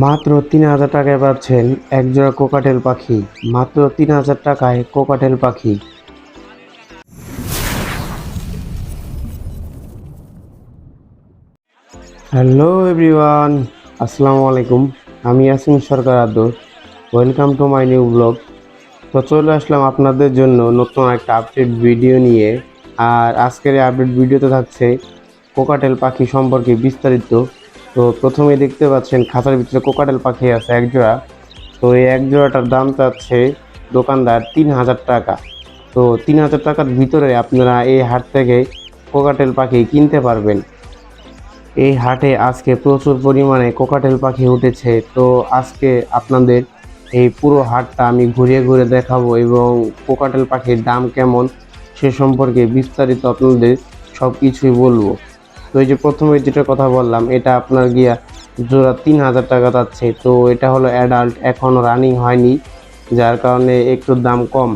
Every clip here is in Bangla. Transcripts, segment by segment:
মাত্র তিন হাজার টাকায় পাচ্ছেন একজোড়া কোকাটেল পাখি। মাত্র তিন হাজার টাকায় কোকাটেল পাখি। হ্যালো এভরিওয়ান, আসসালামু আলাইকুম। আমি Yasin Sarkar Adar. Welcome to my new blog. তো চলে আসলাম আপনাদের জন্য নতুন একটা আপডেট ভিডিও নিয়ে। আর আজকের আপডেট ভিডিওতে থাকছে কোকাটেল পাখি সম্পর্কে বিস্তারিত। তো প্রথমে দেখতে পাচ্ছেন খাঁচার ভিতরে কোকাটেল পাখি আছে এক জোড়া। তো এই এক জোড়াটার দাম চাচ্ছে দোকানদার তিন হাজার টাকা। তো তিন হাজার টাকার ভিতরে আপনারা এই হাট থেকে কোকাটেল পাখি কিনতে পারবেন। এই হাটে আজকে প্রচুর পরিমাণে কোকাটেল পাখি উঠেছে। তো আজকে আপনাদের এই পুরো হাটটা আমি ঘুরিয়ে ঘুরে দেখাবো এবং কোকাটেল পাখির দাম কেমন সে সম্পর্কে বিস্তারিত আপনাদের সব কিছুই বলব। তো এই যে প্রথমে যেটা কথা বললাম, এটা আপনার গিয়া জোড়া তিন হাজার টাকা যাচ্ছে। তো এটা হলো অ্যাডাল্ট এখনও রানিং হয়নি, যার কারণে একটু দাম কম।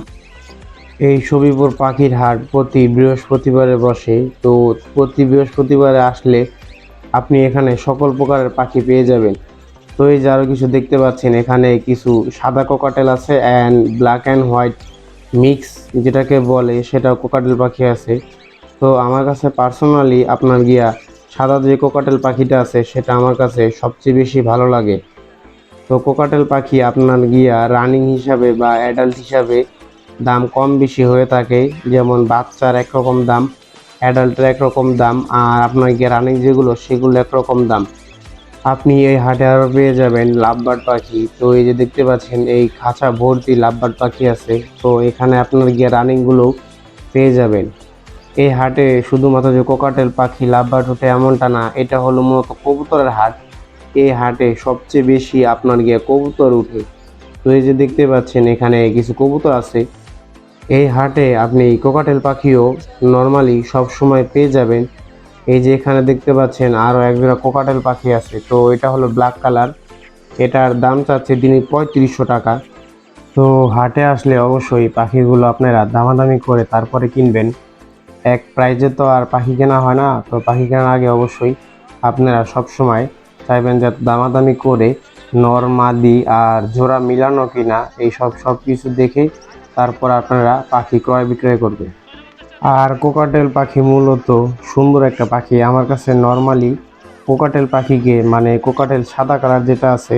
এই সবিপুর পাখির হাট প্রতি বৃহস্পতিবারে বসে, তো প্রতি বৃহস্পতিবারে আসলে আপনি এখানে সকল প্রকারের পাখি পেয়ে যাবেন। তো এই যে আরও কিছু দেখতে পাচ্ছেন, এখানে কিছু সাদা কোকাটেল আছে and black and white mix যেটাকে বলে সেটা কোকাটেল পাখি আছে। তো আমার কাছে পার্সোনালি আপনার গিয়া সাদা যে কোকাটেল পাখিটা আছে, সেটা আমার কাছে সবচেয়ে বেশি ভালো লাগে। তো কোকাটেল পাখি আপনার গিয়া রানিং হিসাবে বা অ্যাডাল্ট হিসাবে দাম কম বেশি হয়ে থাকে, যেমন বাচ্চার একরকম দাম অ্যাডাল্টের একরকম দাম, আর আপনার গিয়ে রানিং যেগুলো, সেগুলো একরকম দাম। আপনি এই হাটে আরও পেয়ে যাবেন লাভবার্ড পাখি। তো এই যে দেখতে পাচ্ছেন, এই খাঁচা ভর্তি লাভবার্ড পাখি আছে। তো এখানে আপনার গিয়ে রানিংগুলো পেয়ে যাবেন। এই হাটে শুধুমাত্র যে কোকাটেল পাখি লাভবার্ড ওঠে এমনটা না, এটা হলো মূলত কবুতরের হাট। এই হাটে সবচেয়ে বেশি আপনার গিয়ে কবুতর উঠে। তো এই যে দেখতে পাচ্ছেন, এখানে কিছু কবুতর আছে। এই হাটে আপনি কোকাটেল পাখিও নর্মালি সব সময় পেয়ে যাবেন। এই যে এখানে দেখতে পাচ্ছেন, আরও একজোড়া কোকাটেল পাখি আছে। তো এটা হলো ব্ল্যাক কালার। এটার দাম চাচ্ছে দিনে পঁয়ত্রিশশো টাকা। তো হাটে আসলে অবশ্যই পাখিগুলো আপনারা দামাদামি করে তারপরে কিনবেন। এক প্রাইজে তো আর পাখি কেনা হয় না, তো পাখি কেনার আগে অবশ্যই আপনারা সব সময় চাইবেন যে দামাদামি করে নর মাদি আর জোড়া মিলানো কিনা, এই সব সব কিছু দেখে তারপর আপনারা পাখি ক্রয় বিক্রয় করবেন। আর কোকাটেল পাখি মূলত সুন্দর একটা পাখি। আমার কাছে নর্মালি কোকাটেল পাখিকে মানে কোকাটেল সাদা কালার যেটা আছে,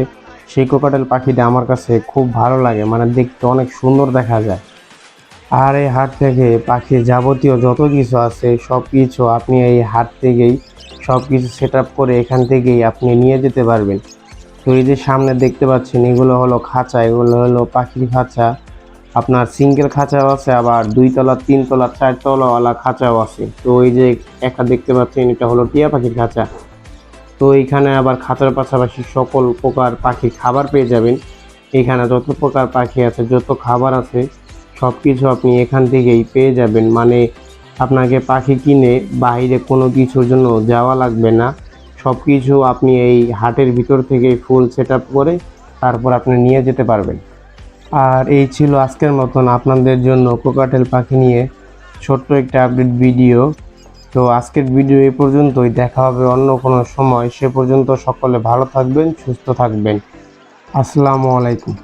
সেই কোকাটেল পাখিটা আমার কাছে খুব ভালো লাগে। মানে দেখতে অনেক সুন্দর দেখা যায়। আর এই হাট থেকে পাখির যাবতীয় যত কিছু আছে, সব কিছু আপনি এই হাট থেকেই, সব কিছু সেট করে এখান থেকেই আপনি নিয়ে যেতে পারবেন। তো এই যে সামনে দেখতে পাচ্ছেন, এগুলো হলো খাঁচা, এগুলো হলো পাখির খাঁচা। আপনার সিঙ্গেল খাঁচাও আছে, আবার দুই তলা তিন তলা চার তলাওয়ালা খাঁচাও আছে। তো এই যে একটা দেখতে পাচ্ছেন, এটা হলো টিয়া পাখির খাঁচা। তো এইখানে আবার খাঁচার পাশাপাশি সকল প্রকার পাখির খাবার পেয়ে যাবেন। এখানে যত প্রকার পাখি আছে, যত খাবার আছে সব কিছু আপনি এখান থেকেই পেয়ে যাবেন। মানে আপনাকে পাখি কিনে বাইরে কোনো কিছুর জন্য যাওয়া লাগবে না। সব কিছু আপনি এই হাটের ভিতর থেকেই ফুল সেট করে তারপর আপনি নিয়ে যেতে পারবেন। আর এই ছিল আজকের মতন আপনাদের জন্য কোকাটেল পাখি নিয়ে ছোট্ট একটা আপডেট ভিডিও। তো আজকের ভিডিও এই পর্যন্তই। দেখা হবে অন্য কোনো সময়। সে পর্যন্ত সকলে ভালো থাকবেন, সুস্থ থাকবেন। আসসালামু আলাইকুম।